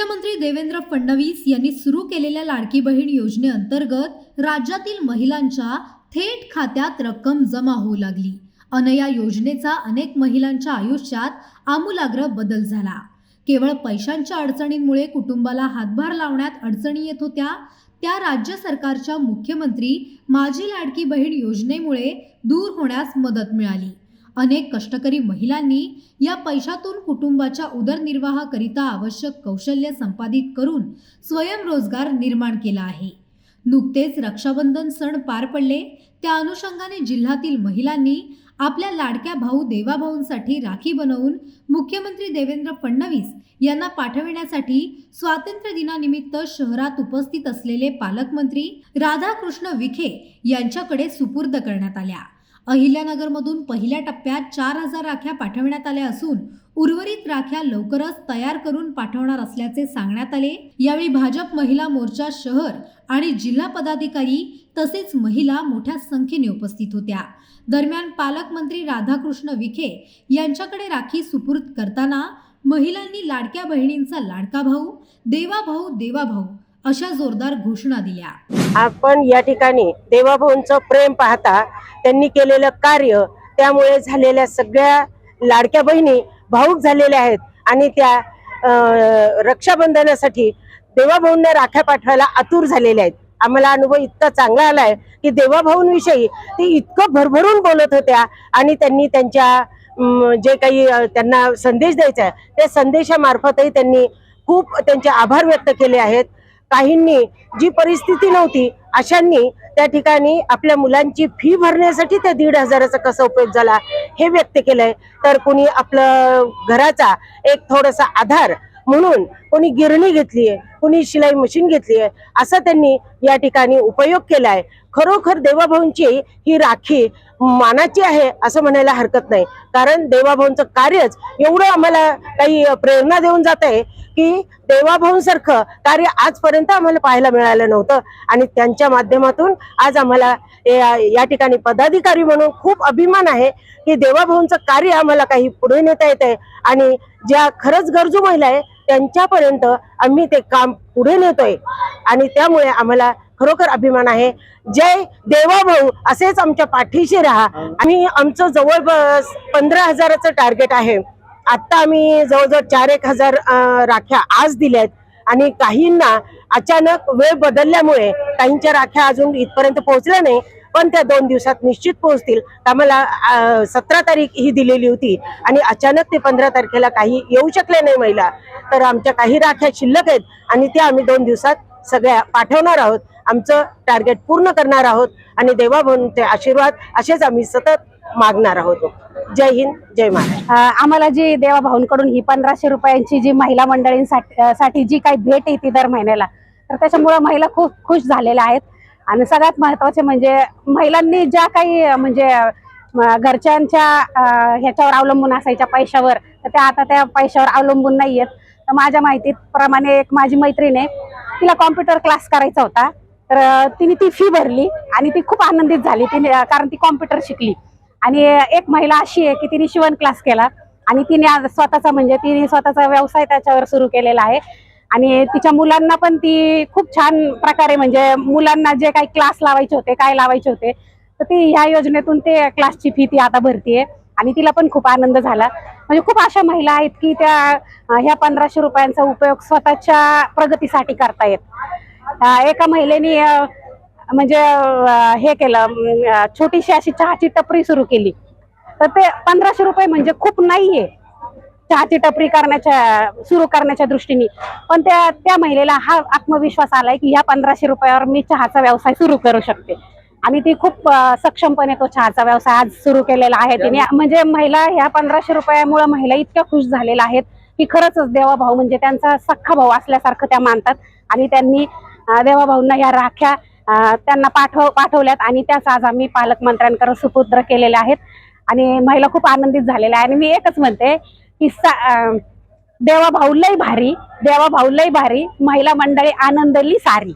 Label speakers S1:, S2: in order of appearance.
S1: मुख्यमंत्री देवेंद्र फडणवीस यांनी सुरू केलेल्या लाडकी बहीण योजनेअंतर्गत राज्यातील महिलांच्या थेट खात्यात रक्कम जमा होऊ लागली. अन या योजनेचा अनेक महिलांच्या आयुष्यात आमूलाग्र बदल झाला. केवळ पैशांच्या अडचणींमुळे कुटुंबाला हातभार लावण्यात अडचणी येत होत्या त्या राज्य सरकारच्या मुख्यमंत्री माझी लाडकी बहीण योजनेमुळे दूर होण्यास मदत मिळाली. अनेक कष्टकरी महिलांनी या पैशातून कुटुंबाच्या उदरनिर्वाहाकरिता आवश्यक कौशल्य संपादित करून स्वयंरोजगार निर्माण केला आहे. नुकतेच रक्षाबंधन सण पार पडले. त्या अनुषंगाने जिल्ह्यातील महिलांनी आपल्या लाडक्या भाऊ देवाभाऊंसाठी राखी बनवून मुख्यमंत्री देवेंद्र फडणवीस यांना पाठविण्यासाठी स्वातंत्र्य दिनानिमित्त शहरात उपस्थित असलेले पालकमंत्री राधाकृष्ण विखे यांच्याकडे सुपूर्द करण्यात आल्या. अहिल्यानगरमधून पहिल्या टप्प्यात चार हजार राख्या पाठवण्यात आल्या असून उर्वरित राख्या लवकरच तयार करून पाठवणार असल्याचे सांगण्यात आले. यावेळी भाजप महिला मोर्चा शहर आणि जिल्हा पदाधिकारी तसेच महिला मोठ्या संख्येने उपस्थित होत्या. दरम्यान पालकमंत्री राधाकृष्ण विखे यांच्याकडे राखी सुपूर्द करताना महिलांनी लाडक्या बहिणींचा लाडका भाऊ देवा भाऊ देवा भाऊ अशा जोरदार घोषणा दिल्या.
S2: आपण या ठिकाणी देवाभाऊंचं प्रेम पाहता त्यांनी केलेलं कार्य त्यामुळे झालेल्या सगळ्या लाडक्या बहिणी भाऊक झालेल्या आहेत आणि त्या रक्षाबंधनासाठी देवाभाऊंना राख्या पाठवायला आतुर झालेल्या आहेत. आम्हाला अनुभव इतका चांगला आलाय की देवाभाऊंविषयी ते इतकं भरभरून बोलत होत्या आणि त्यांनी त्यांच्या जे काही त्यांना संदेश द्यायचा आहे त्या संदेशामार्फतही त्यांनी खूप त्यांचे आभार व्यक्त केले आहेत. काहींनी जी परिस्थिती नव्हती अशांनी त्या ठिकाणी आपल्या मुलांची फी भरण्यासाठी त्या दीड हजाराचा कसा उपयोग झाला हे व्यक्त केलंय. तर कुणी आपलं घराचा एक थोडासा आधार म्हणून कोणी गिरणी घेतलीये कोणी शिलाई मशीन घेतलीये असा त्यांनी या ठिकाणी उपयोग केलाय. खरोखर देवाभाऊंची ही राखी मानाची आहे असं म्हणायला हरकत नाही. कारण देवाभाऊंचं कार्यच एवढं आम्हाला काही प्रेरणा देऊन जात आहे की देवाभाऊंसारखं कार्य आजपर्यंत आम्हाला पाहायला मिळालं नव्हतं. आणि त्यांच्या माध्यमातून आज आम्हाला या या ठिकाणी पदाधिकारी म्हणून खूप अभिमान आहे की देवाभाऊंचं कार्य आम्हाला काही पुढे नेता येत आहे. आणि ज्या खरंच गरजू महिला आहे त्यांच्यापर्यंत आम्ही ते काम पुढे नेतोय. आणि त्यामुळे आम्हाला खरोखर अभिमान आहे. जय देवाभाऊ असेच आमच्या पाठीशी राहा. आणि आमचं जवळपास पंधरा हजाराचं टार्गेट आहे. आता आम्ही जवळजवळ चार एक हजार राख्या आज दिल्यात. आणि काहींना अचानक वेळ बदलल्यामुळे काहींच्या राख्या अजून इथपर्यंत पोहोचल्या नाही पण त्या दोन दिवसात निश्चित पोहोचतील. आम्हाला सतरा तारीख ही दिलेली होती. आणि अचानक ते पंधरा तारखेला काही येऊ शकले नाही महिला. तर आमच्या काही राख्या शिल्लक आहेत आणि त्या आम्ही दोन दिवसात सगळ्या पाठवणार आहोत. आमचं टार्गेट पूर्ण करणार आहोत आणि देवाभाऊंचे आशीर्वाद असेच आम्ही सतत मागणार आहोत. जय हिंद जय महाराष्ट्र.
S3: आम्हाला जी देवाभाऊंकडून ही पंधराशे रुपयांची जी महिला मंडळींसाठी साठी जी काही भेट येते दर महिन्याला तर त्याच्यामुळं महिला खूप खुश झालेल्या आहेत. आणि सगळ्यात महत्त्वाचे म्हणजे महिलांनी ज्या काही म्हणजे घरच्यांच्या ह्याच्यावर अवलंबून असायच्या पैशावर तर त्या आता त्या पैशावर अवलंबून नाही आहेत तर माझ्या माहितीप्रमाणे एक माझी मैत्रीण आहे तिला कॉम्प्युटर क्लास करायचा होता. तर तिने ती फी भरली आणि ती खूप आनंदित झाली. तिने कारण ती कॉम्प्युटर शिकली. आणि एक महिला अशी आहे की तिने शिवण क्लास केला आणि तिने आज स्वतःचा म्हणजे तिने स्वतःचा व्यवसाय त्याच्यावर सुरू केलेला आहे. आणि तिच्या मुलांना पण ती खूप छान प्रकारे म्हणजे मुलांना जे काही क्लास लावायचे होते काय लावायचे होते तर ती ह्या योजनेतून ते क्लासची फी ती आता भरतीये. आणि तिला पण खूप आनंद झाला. म्हणजे खूप अशा महिला आहेत की त्या ह्या पंधराशे रुपयांचा उपयोग स्वतःच्या प्रगतीसाठी करतायत एका महिलेने म्हणजे हे केलं छोटीशी अशी चहाची टपरी सुरू केली. तर ते पंधराशे रुपये म्हणजे खूप नाहीये चहाची टपरी करण्याच्या सुरू करण्याच्या दृष्टीने. पण त्या त्या महिलेला हा आत्मविश्वास आलाय की ह्या पंधराशे रुपयावर मी चहाचा व्यवसाय सुरू करू शकते. आणि ती खूप सक्षमपणे तो चहाचा व्यवसाय आज सुरू केलेला आहे तिने. म्हणजे महिला ह्या पंधराशे रुपयामुळे महिला इतक्या खुश झालेल्या आहेत की खरंच देवा भाऊ म्हणजे त्यांचा सख्खा भाऊ असल्यासारखं त्या मानतात. आणि त्यांनी देवाभाऊंना देवा भाऊंना ह्या राख्या त्यांना पाठव पाठवल्यात आणि त्याच आज आम्ही पालकमंत्र्यांकडे सुपुत्र केलेल्या आहेत. आणि महिला खूप आनंदित झालेल्या आहे आणि मी एकच म्हणते की सा देवाभाऊ देवा भाऊ लय भारी देवा भाऊ लय भारी महिला मंडळी आनंदली सारी.